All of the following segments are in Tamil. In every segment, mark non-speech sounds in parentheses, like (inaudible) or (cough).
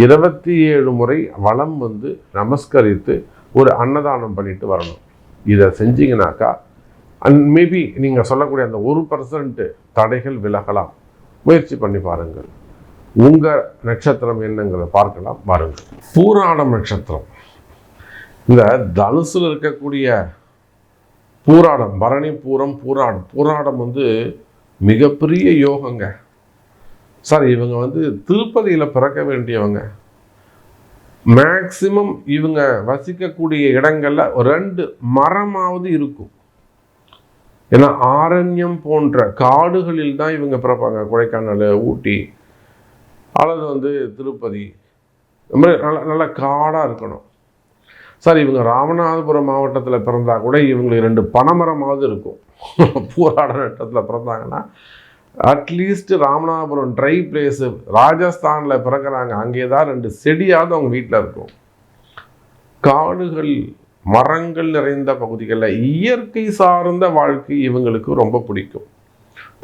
இருபத்தி ஏழு முறை வளம் வந்து நமஸ்கரித்து ஒரு அன்னதானம் பண்ணிட்டு வரணும். இதை செஞ்சீங்கனாக்கா அண்ட் மேபி நீங்கள் சொல்லக்கூடிய அந்த ஒரு பர்சன்ட்டு தடைகள் விலகலாம். முயற்சி பண்ணி பாருங்கள். உங்கள் நட்சத்திரம் என்னங்கிறத பார்க்கலாம் பாருங்கள் பூராடம் நட்சத்திரம். இந்த தனுசில் இருக்கக்கூடிய பூராடம் பரணி பூரம் பூராடம் பூராடம் வந்து மிகப்பெரிய யோகங்க. சார் இவங்க வந்து திருப்பதியில் பிறக்க வேண்டியவங்க. மேக்சிமம் இவங்க வசிக்கக்கூடிய இடங்களில் ரெண்டு மரமாவது இருக்கும். ஏன்னா ஆரண்யம் போன்ற காடுகளில் தான் இவங்க பிறப்பாங்க. கொடைக்கானல் ஊட்டி அல்லது வந்து திருப்பதி. இந்த மாதிரி நல்ல நல்ல காடாக இருக்கணும். சார் இவங்க ராமநாதபுரம் மாவட்டத்தில் பிறந்தா கூட இவங்களுக்கு ரெண்டு பனைமரமாவது இருக்கும். (laughs) பூராட நட்டத்தில் பிறந்தாங்கன்னா at least Ramanathapuram dry place ராஜஸ்தானில் பிறக்கிறாங்க. அங்கே தான் ரெண்டு செடியாவது அவங்க வீட்டில் இருக்கும். காடுகள் மரங்கள் நிறைந்த பகுதிகளில் இயற்கை சார்ந்த வாழ்க்கை இவங்களுக்கு ரொம்ப பிடிக்கும்.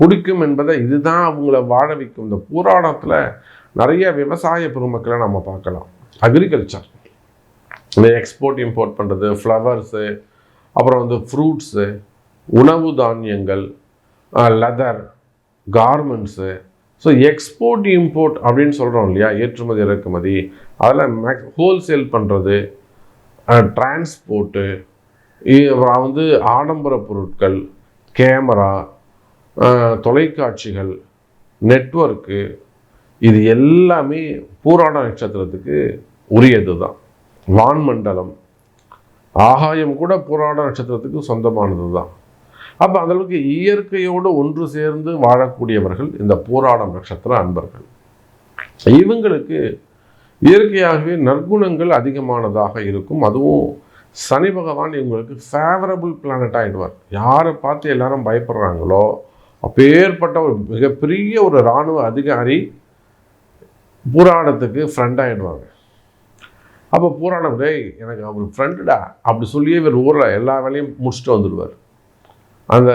பிடிக்கும் என்பதை இதுதான் அவங்கள வாழ வைக்கும். இந்த போராடத்தில் நிறைய விவசாய பெருமக்களை நம்ம பார்க்கலாம். அக்ரிகல்ச்சர் இந்த எக்ஸ்போர்ட் இம்போர்ட் பண்ணுறது ஃப்ளவர்ஸு அப்புறம் வந்து ஃப்ரூட்ஸு உணவு தானியங்கள் leather garments so export import அப்படின்னு சொல்கிறோம் இல்லையா? ஏற்றுமதி இறக்குமதி. அதில் மேக்ஸ் ஹோல்சேல் பண்ணுறது டிரான்ஸ்போர்ட்டு அப்புறம் வந்து ஆடம்பர பொருட்கள் கேமரா தொலைக்காட்சிகள் நெட்வொர்க்கு இது எல்லாமே பூராட நட்சத்திரத்துக்கு உரியது தான். வான்மண்டலம். ஆகாயம் கூட பூராட நட்சத்திரத்துக்கு சொந்தமானது தான். அப்போ அந்தளவுக்கு இயற்கையோடு ஒன்று சேர்ந்து வாழக்கூடியவர்கள் இந்த பூராடம் நட்சத்திர அன்பர்கள். இவங்களுக்கு இயற்கையாகவே நற்குணங்கள் அதிகமானதாக இருக்கும். அதுவும் சனி பகவான் இவங்களுக்கு ஃபேவரபிள் பிளானட் ஆகிடுவார் யாரை பார்த்து எல்லாரும் பயப்படுறாங்களோ அப்பேற்பட்ட ஒரு மிகப்பெரிய ஒரு இராணுவ அதிகாரி புராணத்துக்கு ஃப்ரெண்ட் ஆகிடுவாங்க அப்போ புராணம் டேய் எனக்கு அவர் ஃப்ரெண்டுடா அப்படி சொல்லியே இவர் ஊரில் எல்லா வேலையும் முடிச்சுட்டு வந்துடுவார். அந்த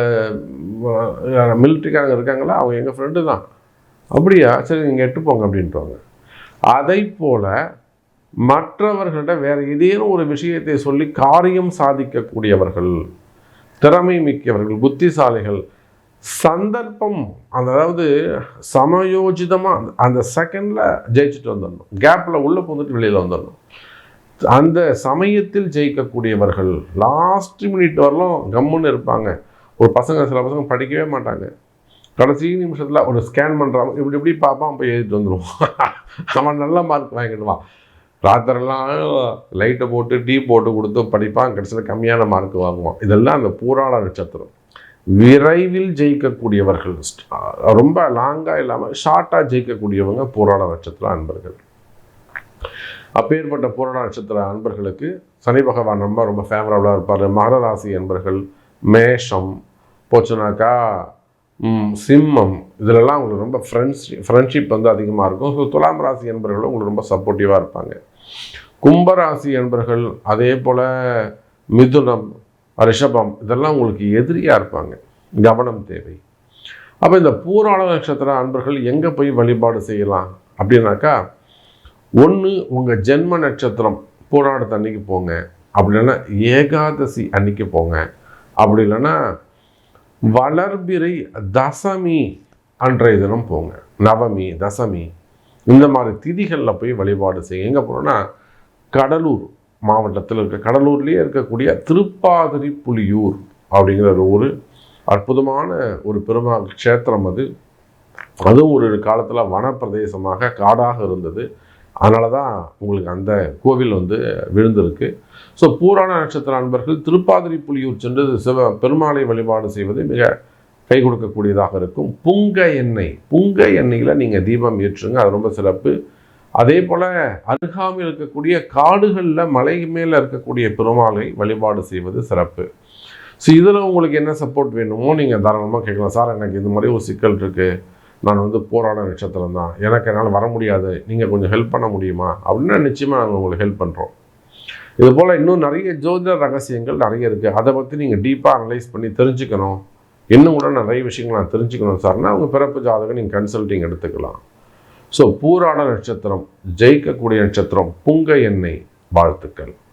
மிலிட்ரிக்காரங்க இருக்காங்களா? அவங்க எங்கள் ஃப்ரெண்டு தான். அப்படியா? சரி நீங்கள் எட்டு போங்க அப்படின்ட்டுவாங்க அதை போல் மற்றவர்களிட வேறு ஏதேனும் ஒரு விஷயத்தை சொல்லி காரியம் சாதிக்கக்கூடியவர்கள் திறமை மிக்கவர்கள் புத்திசாலிகள் சந்தர்ப்பம் அதாவது சமயோஜிதமாக அந்த செகண்டில் ஜெயிச்சுட்டு வந்துடணும் கேப்பில் உள்ளே போந்துட்டு வெளியில் வந்துடணும் அந்த சமயத்தில் ஜெயிக்கக்கூடியவர்கள் லாஸ்ட் மினிட் வரலும் கம்முன்னு இருப்பாங்க. ஒரு பசங்க சில பசங்க படிக்கவே மாட்டாங்க. கடைசி நிமிஷத்தில் ஒரு ஸ்கேன் பண்ணுறான் இப்படி இப்படி பார்ப்பான் போய் எழுதிட்டு வந்துடுவான் (laughs) அவன் நல்ல மார்க் வாங்கிடுவான் ராத்திரெல்லாம் லைட்டை போட்டு டீ போட்டு கொடுத்து படிப்பான் கடைசியில் கம்மியான மார்க் வாங்குவான். இதெல்லாம் அந்த பூராட நட்சத்திரம். விரைவில் ஜெயிக்கக்கூடியவர்கள் ரொம்ப லாங்காக இல்லாமல் ஷார்ட்டாக ஜெயிக்கக்கூடியவங்க போராட நட்சத்திர அன்பர்கள். அப்பேற்பட்ட போராட நட்சத்திர அன்பர்களுக்கு சனி பகவான் ரொம்ப ரொம்ப ஃபேவரபுளாக இருப்பார். மகர ராசி அன்பர்கள் மேஷம் போச்சுனாக்கா சிம்மம் இதிலெல்லாம் உங்களுக்கு ரொம்ப ஃப்ரெண்ட்ஷிப் ஃப்ரெண்ட்ஷிப் வந்து அதிகமாக இருக்கும். ஸோ துலாம் ராசி என்பர்களும் உங்களுக்கு ரொம்ப சப்போர்ட்டிவாக இருப்பாங்க. கும்பராசி என்பர்கள் அதே போல் மிதுனம் ரிஷபம் இதெல்லாம் உங்களுக்கு எதிரியாக இருப்பாங்க. கவனம் தேவை. அப்போ இந்த பூராள நட்சத்திர அன்பர்கள் எங்கே போய் வழிபாடு செய்யலாம்? அப்படின்னாக்கா ஒன்று உங்கள் ஜென்ம நட்சத்திரம் பூராடத்து அன்னைக்கு போங்க. அப்படி இல்லைன்னா ஏகாதசி அன்னைக்கு போங்க. அப்படி இல்லைன்னா வளர்பிறை தசமி அன்றைய தினம் போங்க. நவமி தசமி இந்த மாதிரி திதிகளில் போய் வழிபாடு செய்ய எங்கே போனோன்னா கடலூர் மாவட்டத்தில் இருக்க கடலூர்லேயே இருக்கக்கூடிய திருப்பாதிரி புலியூர் அப்படிங்கிற ஒரு ஊர். அற்புதமான ஒரு பெருமாள் க்ஷேத்திரம் அது. அதுவும் ஒரு காலத்தில் வனப்பிரதேசமாக காடாக இருந்தது. அதனால தான் உங்களுக்கு அந்த கோவில் வந்து விழுந்திருக்கு. ஸோ பூராண நட்சத்திர அன்பர்கள் திருப்பாதிரி புலியூர் சென்று சிவ பெருமாளை வழிபாடு செய்வது மிக கை கொடுக்கக்கூடியதாக இருக்கும். புங்க எண்ணெய் புங்க எண்ணெயில் நீங்கள் தீபம் ஏற்றுங்க அது ரொம்ப சிறப்பு. அதே போல் அருகாமையில் இருக்கக்கூடிய காடுகளில் மலை மேலே இருக்கக்கூடிய பெருமாளை வழிபாடு செய்வது சிறப்பு. ஸோ இதில் உங்களுக்கு என்ன சப்போர்ட் வேணுமோ நீங்கள் தாராளமாக கேட்கலாம். சார் எனக்கு இது மாதிரி ஒரு சிக்கல் இருக்குது நான் வந்து போராட நட்சத்திரம் தான். எனக்கு என்னால் வர முடியாது. நீங்கள் கொஞ்சம் ஹெல்ப் பண்ண முடியுமா? அப்படின்னா நிச்சயமாக நாங்கள் உங்களுக்கு ஹெல்ப் பண்ணுறோம் இது போல் இன்னும் நிறைய ஜோதிட ரகசியங்கள் நிறைய இருக்குது அதை பற்றி நீங்கள் டீப்பாக அனலைஸ் பண்ணி தெரிஞ்சுக்கணும். இன்னும் கூட நிறைய விஷயங்கள் நான் தெரிஞ்சுக்கணும் சார்னா அவங்க பிறப்பு ஜாதகம் நீங்கள் கன்சல்ட்டிங் எடுத்துக்கலாம். ஸோ பூராட நட்சத்திரம் ஜெயிக்கக்கூடிய நட்சத்திரம் புங்க எண்ணெய் வாழ்த்துக்கள்.